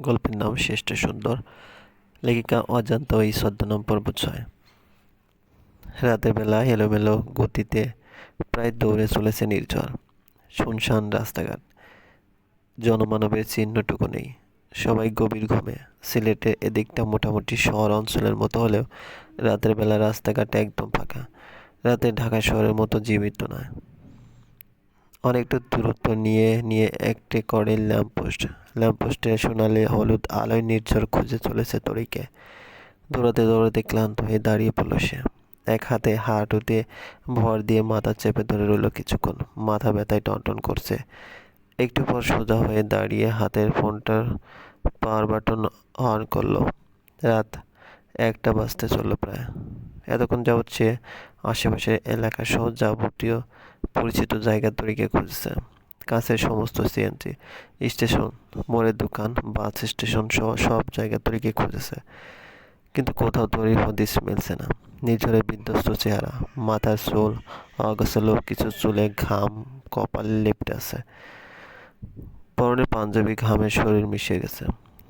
গল্পের নাম শ্রেষ্ঠ সুন্দর। লেখিকা অজান্ত এই ছদ্মনাম পর্ব ছয়। রাতের বেলা এলোমেলো গতিতে প্রায় দৌড়ে চলেছে নির্ঝর, শুনশান রাস্তাঘাট। জনমানবের চিহ্নটুকু নেই। সবাই গভীর ঘুমে। সিলেটের এদিকটা মোটামুটি শহর অঞ্চলের মতো হলেও রাতের বেলা রাস্তাঘাট একদম ফাঁকা। রাতে ঢাকা শহরের মতো জীবিত নয়। অনেকটা দূরত্ব নিয়ে নিয়ে একটি করে ল্যাম্পপোস্ট ল্যাম্পপোস্টে সোনালি হলুদ আলোয় নির্ঝর খুঁজে চলেছে তরিকে। দৌড়াতে দৌড়াতে ক্লান্ত হয়ে দাঁড়িয়ে পড়ল সে। এক হাতে হাঁটুতে ভর দিয়ে মাথা চেপে ধরে রইল কিছুক্ষণ। মাথা ব্যথায় টনটন করছে। একটু পর সোজা হয়ে দাঁড়িয়ে হাতের ফোনটার পাওয়ার বাটন অন করল। রাত একটা বাজতে চলল প্রায়। এতক্ষণ যাবৎ সে আশেপাশের এলাকা সহ যাবতীয় পরিচিত জায়গা তরিকে খুঁজছে। কাছের সমস্ত সিএনজি স্টেশন মোড়ের দোকান, বাস স্টেশন সহ সব জায়গা তরিকে খুঁজেছে। কিন্তু কোথাও তরি হদিস মিলছে না। নির্ঝরের বিধ্বস্ত চেহারা, মাথার চুল অগোছালো কিছু চুলে ঘাম, কপালে লেপটে আছে। পরনে পাঞ্জাবি ঘামে শরীর মিশে গেছে।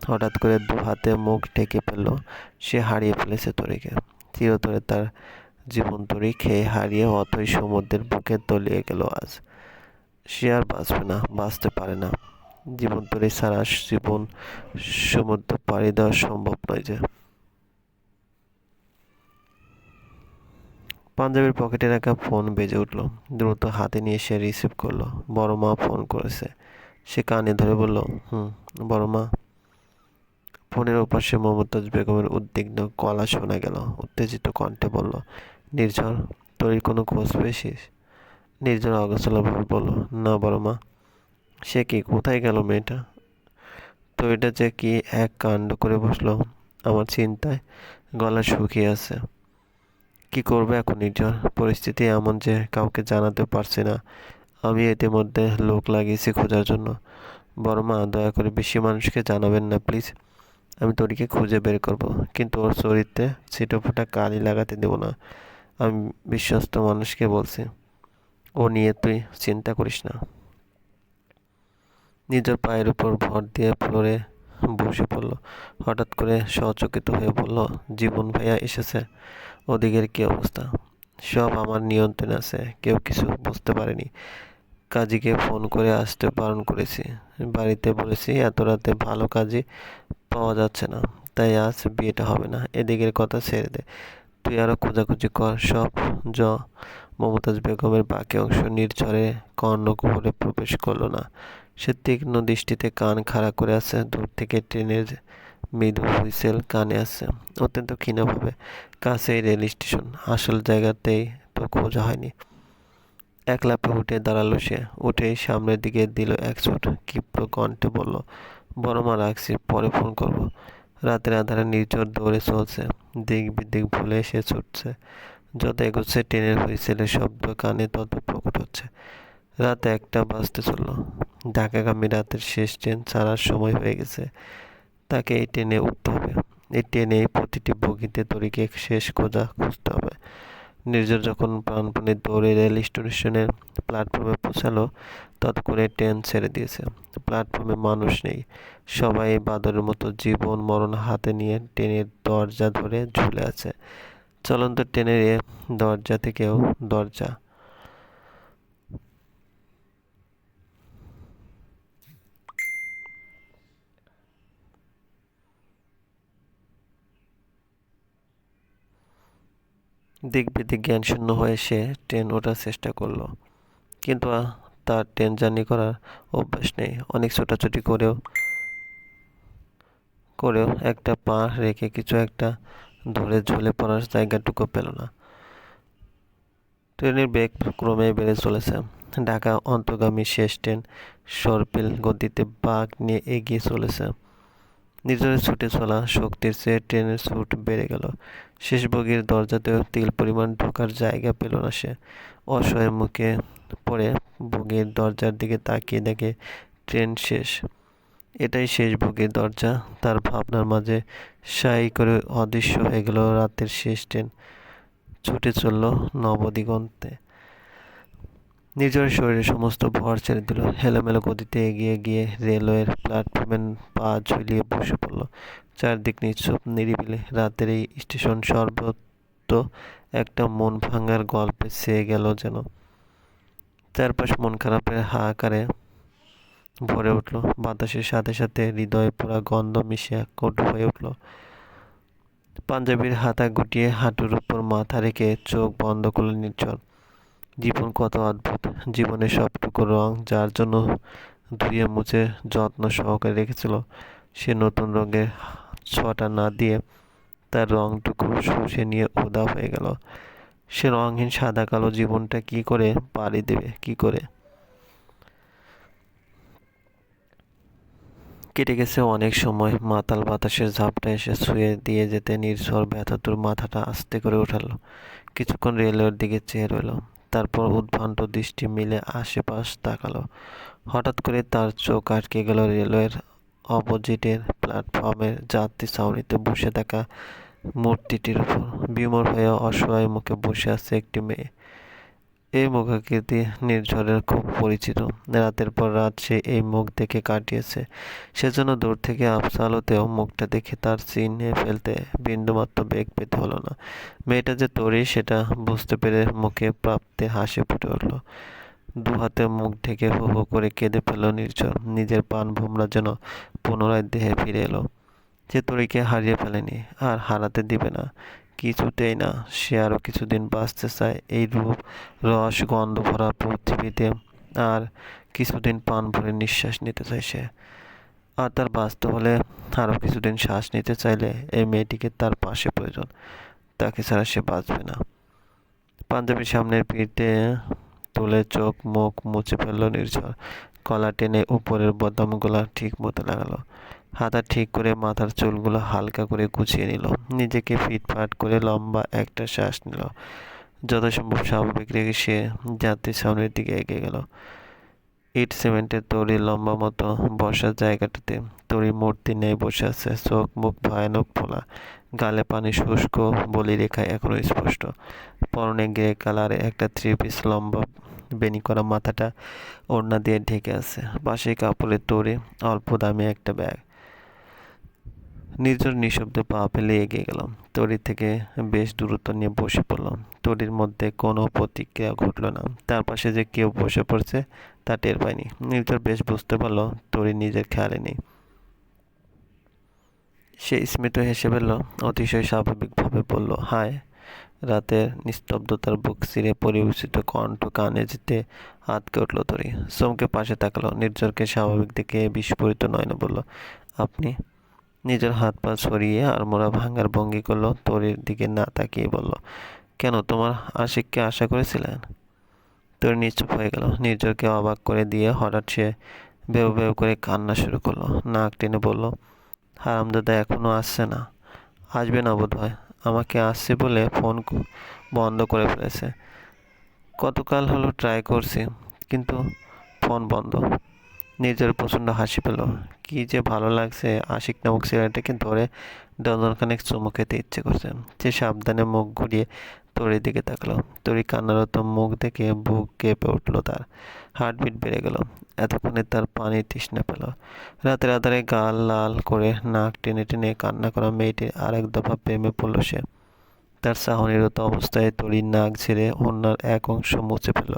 হঠাৎ করে দু হাতে মুখ ঢেকে ফেলল, সে হারিয়ে ফেলেছে তরিকে চিরতরে তার জীবন তরি খেয়ে হারিয়ে অথই সমুদ্রের বুকে তলিয়ে গেল আজ। সে আর বাঁচবে না, বাঁচতে পারে না। জীবন তরি সারা জীবন সমুদ্র পাড়ি দেওয়া সম্ভব নয় যে। পাঞ্জাবির পকেটে রাখা ফোন বেজে উঠল। দ্রুত হাতে নিয়ে সে রিসিভ করল। বড় মা ফোন করেছে। সে কানে ধরে বলল, হুম, বড় মা। ফোনের ওপাশে মমতাজ বেগমের উদ্বিগ্ন গলা শোনা গেল। উত্তেজিত কণ্ঠে বলল নির্ঝর, তোর কোনো খোঁজ পেয়েছিস? নির্ঝর অগোছালোভাবে বলল, না বড় মা, সে কি, কোথায় গেল মেয়েটা? তো এটা যে কি এক কাণ্ড করে বসল, আমার চিন্তায় গলা শুকিয়ে আছে। কি করবে এখন নির্ঝর? পরিস্থিতি এমন যে কাউকে জানাতে পারছি না। আমি ইতিমধ্যে লোক লাগিয়েছি খোঁজার জন্য। বড় মা, দয়া করে বেশি মানুষকে জানাবেন না, প্লিজ। আমি তোরিকে খুঁজে বের করব, কিন্তু ওর চরিত্রে ছিটো ফোটা কালি লাগাতে দেবো না। আমি বিশ্বস্ত মানুষকে বলছি, ও নিয়ে তুই চিন্তা করিস না। নিজের পায়ের উপর ভর দিয়ে ফ্লোরে বসে পড়ল। হঠাৎ করে সচকিত হয়ে বলল, জীবন ভাইয়া এসেছে। ওদিকের কী অবস্থা? সব আমার নিয়ন্ত্রণে আছে। কেউ কিছু বুঝতে পারেনি। কাজীকে ফোন করে আসতে বারণ করেছি। বাড়িতে বলেছি, এত রাতে ভালো কাজই পাওয়া যাচ্ছে না। তাই আজ বিয়েটা হবে না। এদিকের কথা ছেড়ে দে। তুই আরও খোঁজাখুঁজি কর সব। জ। মমতাজ বেগমের বাকি অংশ নির্ঝরে কর্ণকুহরে প্রবেশ করল না। সে তীক্ষ্ণ দৃষ্টিতে কান খাড়া করে আছে। দূর থেকে ট্রেনের মৃদু হুইসেল কানে আছে অত্যন্ত ক্ষীণভাবে কাছেই রেল স্টেশন। আসল জায়গাতেই তো খোঁজা হয়নি। এক লাফে উঠে দাঁড়াল সে। উঠেই সামনের দিকে দিল এক ছোট ক্ষিপ্র কণ্ঠে বলল, বড় মা, রাখছি, পরে ফোন করব। রাতের আধারে নির্ঝর দৌড়ে চলছে। দিক বিদিক ভুলে সে ছুটছে। যত এগোচ্ছে ট্রেনের হুইসেলের শব্দ কানে তত প্রকট হচ্ছে। রাত একটা বাজতে চলল। ঢাকাগামী রাতের শেষ ট্রেন ছাড়ার সময় হয়ে গেছে। তাকে এই ট্রেনে উঠতে হবে। এই ট্রেনে প্রতিটি বগিতে তরিকে শেষ খোঁজা খুঁজতে হবে। নির্ঝর যখন প্রাণপণে দৌড়ে রেল স্টেশনের প্ল্যাটফর্মে পৌঁছালো ততক্ষণে ট্রেন ছেড়ে দিয়েছে। প্ল্যাটফর্মে মানুষ নেই। সবাই বাদরের মতো জীবন মরণ হাতে নিয়ে ট্রেনের দরজা ধরে ঝুলে আছে। চলন্ত ট্রেনের দরজা থেকেও দরজা। দিক বিদিক জ্ঞানশূন্য হয়ে সে ট্রেন ওঠার চেষ্টা করল। কিন্তু তার ট্রেন জার্নি করার অভ্যাস নেই। অনেক ছোটাছুটি করেও করেও একটা পা রেখে কিছু একটা ধরে ঝুলে পড়ার জায়গাটুকু পেল না। ট্রেনের বেগ ক্রমে বেড়ে চলেছে। ঢাকা অন্তর্গামী শেষ ট্রেন সরপিল গতিতে বাঘ নিয়ে এগিয়ে চলেছে। নিজের ছুটে চলা শক্তির চেয়ে ট্রেনের ছুট বেড়ে গেল। শেষ বগির দরজাতেও তিল পরিমাণ ঢোকার জায়গা পেল না সে। অসহায় মুখে পড়ে বগির দরজার দিকে তাকিয়ে দেখে ট্রেন শেষ। এটাই শেষ বগির দরজা। তার ভাবনার মাঝে সাই করে অদৃশ্য হয়ে গেল রাতের শেষ ট্রেন। ছুটে চলল নবদিগন্তে। নিজের শরীরে সমস্ত ভর ছেড়ে দিল। হেলোমেলো গতিতে এগিয়ে গিয়ে রেলওয়ের প্ল্যাটফর্মে পা ঝুলিয়ে বসে পড়ল। চারদিক নিশ্চুপ নিরিবিলি। রাতের এই স্টেশন সর্বত্র একটা মন ভাঙার গল্পে সেয়ে গেল যেন। চারপাশ মন খারাপের হাহাকারে ভরে উঠল। বাতাসের সাথে সাথে হৃদয়ে পোড়া গন্ধ মিশিয়ে কটু হয়ে উঠল। পাঞ্জাবির হাতা গুটিয়ে হাঁটুর উপর মাথা রেখে চোখ বন্ধ করল নির্ঝর। জীবন কত অদ্ভুত। জীবনের সবটুকু রং যার জন্য ধুয়ে মুছে যত্ন সহকারে রেখেছিল। সে নতুন রঙের ছোঁয়াটা না দিয়ে তার রংটুকু শুষে নিয়ে উদা হয়ে গেল। সে রঙহীন সাদা কালো জীবনটা কি করে পাড়ি দেবে? কি করে? কেটে গেছে অনেক সময়। মাতাল বাতাসের ঝাপটা এসে ছুঁয়ে দিয়ে যেতে নির্ঝর ব্যথাতুর মাথাটা আস্তে করে উঠালো। কিছুক্ষণ রেলওয়ের দিকে চেয়ে রইল। তারপর উদ্ভ্রান্ত দৃষ্টি মিলে আশেপাশ তাকালো। হঠাৎ করে তার চোখ আটকে গেল রেলওয়ের অপোজিটের প্ল্যাটফর্মের যাত্রী ছাউনিতে বসে থাকা মূর্তিটির উপর বিমর হয়ে অসহায় মুখে বসে আছে একটি মেয়ে। এই মুখাকৃতি নির্ঝরের খুব পরিচিত। রাতের পর রাত সে এই মুখ দেখে কাটিয়েছে। সেজন্য দূর থেকে আফসালতেও মুখটা দেখে তার চিনে ফেলতে বিন্দুমাত্র বেগ পেতে হলো না। মেয়েটা যে তরি, সেটা বুঝতে পেরে মুখে প্রাপ্তে হাসি ফুটে উঠল। দু হাতে মুখ ঢেকে হু হু করে কেঁদে ফেলল নির্ঝর। নিজের পান ভোমরা যেন পুনরায় দেহে ফিরে এলো। যে তরিকে হারিয়ে ফেলেনি, আর হারাতে দিবে না। কিছুতেই না, সে আরও কিছুদিন বাঁচতে চায় এই রূপ রস গন্ধ ভরা পৃথিবীতে, আর কিছুদিন পান ভরে নিঃশ্বাস নিতে চায় সে। আর তার বাঁচতে হলে আরও কিছুদিন শ্বাস নিতে চাইলে এই মেয়েটিকে তার পাশে প্রয়োজন, তাকে ছাড়া সে বাঁচবে না। পাঞ্জাবির সামনের পিঠে তুলে চোখ মুখ মুছে ফেলল নির্ঝর, কলা টেনে উপরের বদামগুলা ঠিক মতো লাগালো। হাতা ঠিক করে মাথার চুলগুলো হালকা করে গুছিয়ে নিল। নিজেকে ফিটফাট করে লম্বা একটা শ্বাস নিল। যথাসম্ভব স্বাভাবিক রেখে সে যাত্রীর সামনের দিকে এগিয়ে গেল। ইট সিমেন্টের তৈরি লম্বা মতো বসার জায়গাটাতে তরি মূর্তি নেই বসে আছে। চোখ মুখ ভয়ানক ফোলা। গালে পানি শুষ্ক বলি রেখা এখনও স্পষ্ট। পরনে গ্রে কালারে একটা থ্রি পিস লম্বা বেনি করা মাথাটা ওড়না দিয়ে ঢেকে আছে। পাশে কাপড়ের তৈরি অল্প দামি একটা ব্যাগ। নির্জন নিঃশব্দে পা ফেলে এগিয়ে গেলাম। তরি থেকে বেশ দূরত্ব নিয়ে বসে পড়লাম। তরির মধ্যে কোনো প্রতিক্রিয়া ঘটল না। তার পাশে যে কেউ বসে পড়ছে, তা টের পায়নি নির্জন বেশ বুঝতে পারল তরি নিজের খেয়ালে নেই। সে স্মিত হেসে ফেলল, অতিশয় স্বাভাবিকভাবে বলল, হায়! রাতের নিস্তব্ধতার বুক চিরে পরিবেশিত কণ্ঠ কানে যেতে আটকে উঠল তরি সোমকে পাশে তাকালো। নির্জরকে স্বাভাবিক দিকে বিস্ফোরিত নয়নে বলল, আপনি নিজের হাত পা ছড়িয়ে আর মোড়া ভাঙার ভঙ্গি করল, তরির দিকে না তাকিয়ে বলল, কেন তোমার আশিককে আশা করেছিলেন? তোর নিশ্চুপ হয়ে গেল। নির্জরকে অবাক করে দিয়ে হঠাৎ সে বেউ বেউ করে কান্না শুরু করল। নাক টেনে বলল হারামদাদা এখনও আসছে না। আসবে না বোধ হয় আমাকে আসছে বলে ফোন বন্ধ করে ফেলেছে। কতকাল হলো ট্রাই করছি, কিন্তু ফোন বন্ধ। নিজের প্রচণ্ড হাসি পেল। কি যে ভালো লাগছে আশিক নামক ছেলেটাকে ধরে ডজনখানেক চুমু খেতে ইচ্ছে করছে। সে সাবধানে মুখ ঘুরিয়ে তরির দিকে তাকালো। তরি কান্নারত মুখ দেখে বুক কেঁপে উঠল তার। হার্টবিট বেড়ে গেল। এতক্ষণে তার পানি তৃষ্ণা পেল। রাতের আধারে গাল লাল করে নাক টেনে টেনে কান্না করা মেয়েটির আরেক দফা প্রেমে পড়ল সে। তার সাহনিরত অবস্থায় তরির নাক ছেড়ে অন্যার এক অংশ মুছে ফেল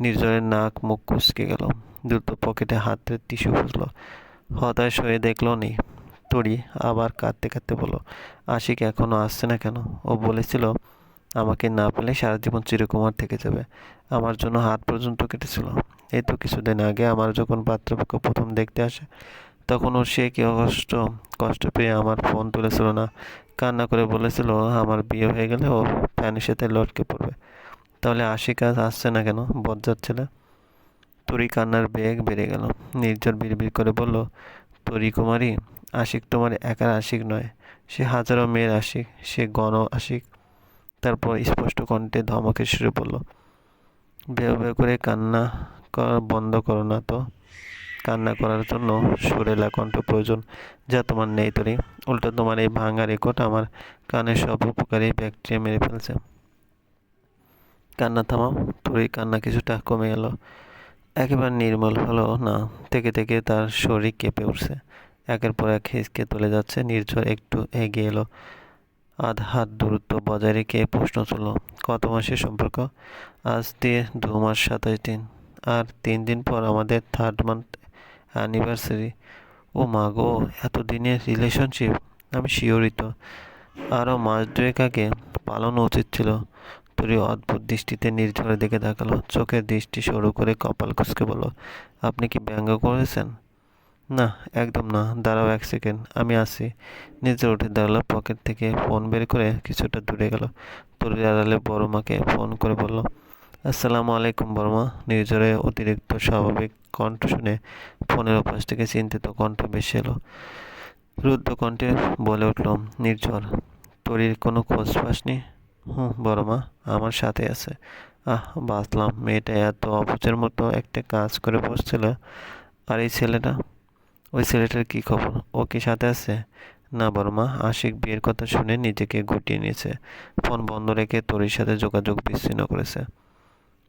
নির্জনের নাক মুখ কুচকে গেল। দ্রুত পকেটে হাতে টিস্যু খুঁজলো হতাশ হয়ে দেখল নেই। তরি আবার কাঁদতে কাঁদতে বলো আশিক এখনও আসছে না কেন? ও বলেছিল, আমাকে না পেলে সারা জীবন চিরকুমার থেকে যাবে। আমার জন্য হাত পর্যন্ত কেটেছিল। এই তো কিছুদিন আগে আমার যখন পাত্রপক্ষ প্রথম দেখতে আসে, তখন ও সে কি কষ্ট কষ্ট পেয়ে আমার ফোন তুলেছিল না। কান্না করে বলেছিল, আমার বিয়ে হয়ে গেলে ও ফ্যানের সাথে লটকে পড়বে। তাহলে আশিক আজ আসছে না কেন বজ্জার ছেলে? তরি কান্নার বেগ বেড়ে গেল। নির্জর বিড়বিড় করে বলল, তরি কুমারী, আশিক তোমার একার আশিক নয়, সে হাজারো মেয়ের আশিক, সে গণ আশিক। তারপর স্পষ্ট কণ্ঠে ধমকে সুরে বলল, বেউ বেউ করে কান্না করা, বন্ধ করো না তো। কান্না করার জন্য সুরেলা কণ্ঠ প্রয়োজন, যা তোমার নেই তরি। উল্টো তোমার এই ভাঙা রেকর্ড আমার কানের সব উপকারী ব্যাকটেরিয়া মেরে ফেলছে। কান্না থামাও তোরই কান্না কিছুটা কমে গেল একেবারে নির্মল হলো না। থেকে থেকে তার শরীর কেঁপে উঠছে। একের পর এক হিসকে তুলে যাচ্ছে, নির্ঝর একটু এগিয়ে এলো। আধ হাত দূরত্ব বজায় রেখে প্রশ্ন তুলল, কত মাসের সম্পর্ক? আজ দিয়ে দু মাস সাতাশ দিন। আর তিন দিন পর আমাদের থার্ড মান্থ অ্যানিভার্সারি ও মা গো এত দিনের রিলেশনশিপ আমি শিওরিত। আরও মাস দুয়েক আগে পালানো উচিত ছিল। তোরই অদ্ভুত দৃষ্টিতে নির্ঝরের দিকে তাকালো, চোখের দৃষ্টি সরু করে কপাল কুচকে বলো আপনি কি ব্যঙ্গ করেছেন? না, একদম না, দাঁড়াও এক সেকেন্ড, আমি আসি। নিজে উঠে দাঁড়াল, পকেট থেকে ফোন বের করে কিছুটা দূরে গেল। তরির আড়ালে বড় মাকে ফোন করে বলল, আসসালামু আলাইকুম বর্মা নির্ঝরে অতিরিক্ত স্বাভাবিক কণ্ঠ শুনে ফোনের ওপাশ থেকে চিন্তিত কণ্ঠ বেশি এলো। রুদ্র কণ্ঠে বলে উঠল, নির্ঝর তরির কোনো খোঁজ পাসনি? হুম, বড় মা, আমার সাথে আছে। আহ, বাঁচলাম। মেয়েটা এত অপচের মতো একটা কাজ করে বসছিল। আর এই ছেলেটা? ওই ছেলেটার কি খবর? ও কি সাথে আছে? না, বড় মা, আশিক বিয়ের কথা শুনে নিজেকে গুটিয়ে নিয়েছে। ফোন বন্ধ রেখে তোরির সাথে যোগাযোগ বিচ্ছিন্ন করেছে।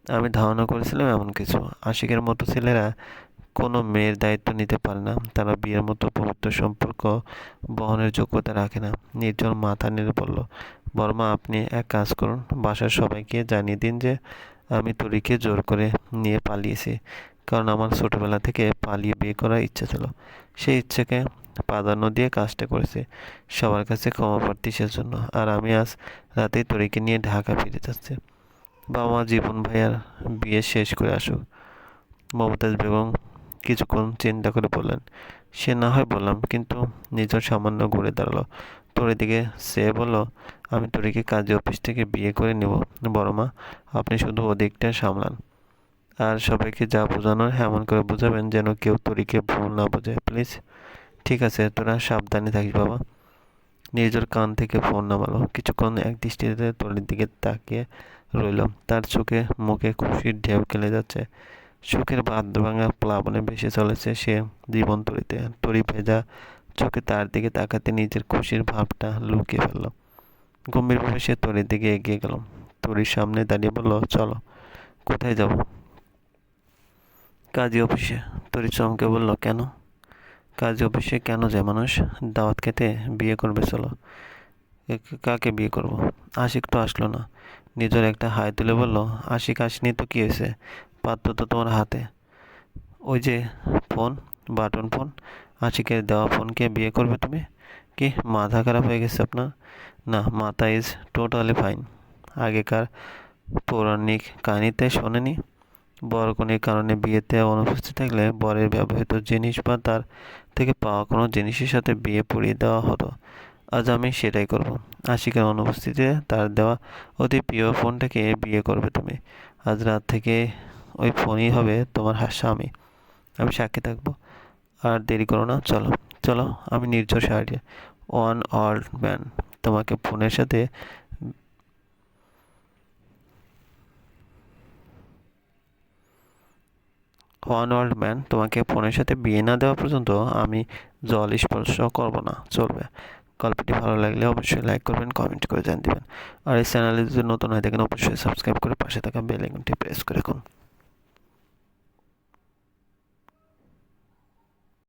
আমি ধারণা করেছিলাম এমন কিছু। আশিকের মতো ছেলেরা কোনো মেয়ের দায়িত্ব নিতে পারে না। তারা বিয়ের মতো পবিত্র সম্পর্ক বহনের যোগ্যতা রাখে না। নির্জন মাথা নেড়ে বলল, বর্মা, আপনি এক কাজ করুন। বাসার সবাইকে জানিয়ে দিন যে আমি তরিকে জোর করে নিয়ে পালিয়েছি। কারণ আমার ছোটোবেলা থেকে পালিয়ে বিয়ে করার ইচ্ছা ছিল। সেই ইচ্ছাকে প্রাধান্য দিয়ে কাজটা করেছি। সবার কাছে ক্ষমা প্রার্থী জন্য আর আমি আজ রাতেই তরিকে নিয়ে ঢাকা ফিরে যাচ্ছি। বাবা, জীবন ভাইয়ার বিয়ে শেষ করে আসুক। মমতাজ বেগম কিছুক্ষণ চিন্তা করে বললেন, সে না হয় বললাম, কিন্তু নিজের সামান্য ঘুরে দাঁড়াল। তোর দিকে সে বলল, আমি তোরিকে কাজে অফিস থেকে বিয়ে করে নেব। বড় মা, আপনি শুধু ওদিকটা সামলান। আর সবাইকে যা বোঝানোর এমন করে বোঝাবেন যেন কেউ তোরিকে ভুল না বোঝে প্লিজ। ঠিক আছে, তোরা সাবধানে থাকিস বাবা। নিজের কান থেকে ফোন নামালো। কিছুক্ষণ এক দৃষ্টিতে তরির দিকে তাকিয়ে রইল। তার চোখে, মুখে খুশির ঢেউ খেলে যাচ্ছে। সুখের বাদ্য ভাঙা প্লাবনে ভেসে চলেছে সে জীবন তরিতে তরি ভেজা চোখে তার দিকে তাকাতে নিজের খুশির ভাবটা লুকিয়ে ফেলল। গম্ভীরভাবে সে তরির দিকে এগিয়ে গেল। তরির সামনে দাঁড়িয়ে বলল, চলো, কোথায় যাব? কাজী অফিসে। তরি চমকে বলল, কেন? কাজী অফিসে কেন যায় মানুষ? দাওয়াত খেতে বিয়ে করবে, চলো। কাকে বিয়ে করব? আশিক তো আসলো না। নিজের একটা হাই তুলে বলল, আশিক, আসনি তো কী হয়েছে? পাত্র তো তোমার হাতে। ওই যে ফোন, বাটন ফোন, আশিকের দেওয়া ফোনকে বিয়ে করবে তুমি? কি, মাথা খারাপ হয়ে গেছে আপনার? না, মাথা ইজ টোটালি ফাইন আগেকার পৌরাণিক কাহিনীতে শোনেনি? বরকনের কারণে বিয়েতে অনুপস্থিত থাকলে বরের ব্যবহৃত জিনিস বা তার থেকে পাওয়া কোনো জিনিসের সাথে বিয়ে পড়িয়ে দেওয়া হতো। আজ আমি সেটাই করব। আশিকের অনুপস্থিতিতে তার দেওয়া অতি প্রিয় ফোনটাকে বিয়ে করবে তুমি। আজ রাত থেকে ওই ফোনই হবে তোমার স্বামী। আমি সাক্ষী থাকব। আর দেরি করো না, চলো চলো, আমি নির্ঝর সাহায্যে ওয়ান অল ম্যান, তোমাকে ফোনের সাথে ওয়ান ওয়ার্ল্ড ম্যান, তোমাকে ফোনের সাথে বিয়ে না দেওয়া পর্যন্ত আমি জল স্পর্শ করব না, চলবে। গল্পটি ভালো লাগলে অবশ্যই লাইক করবেন, কমেন্ট করে জান দেবেন। আর এই চ্যানেলে যদি নতুন হয়, দেখেন অবশ্যই সাবস্ক্রাইব করে পাশে থাকা বেল আইকনটি প্রেস করে রাখুন।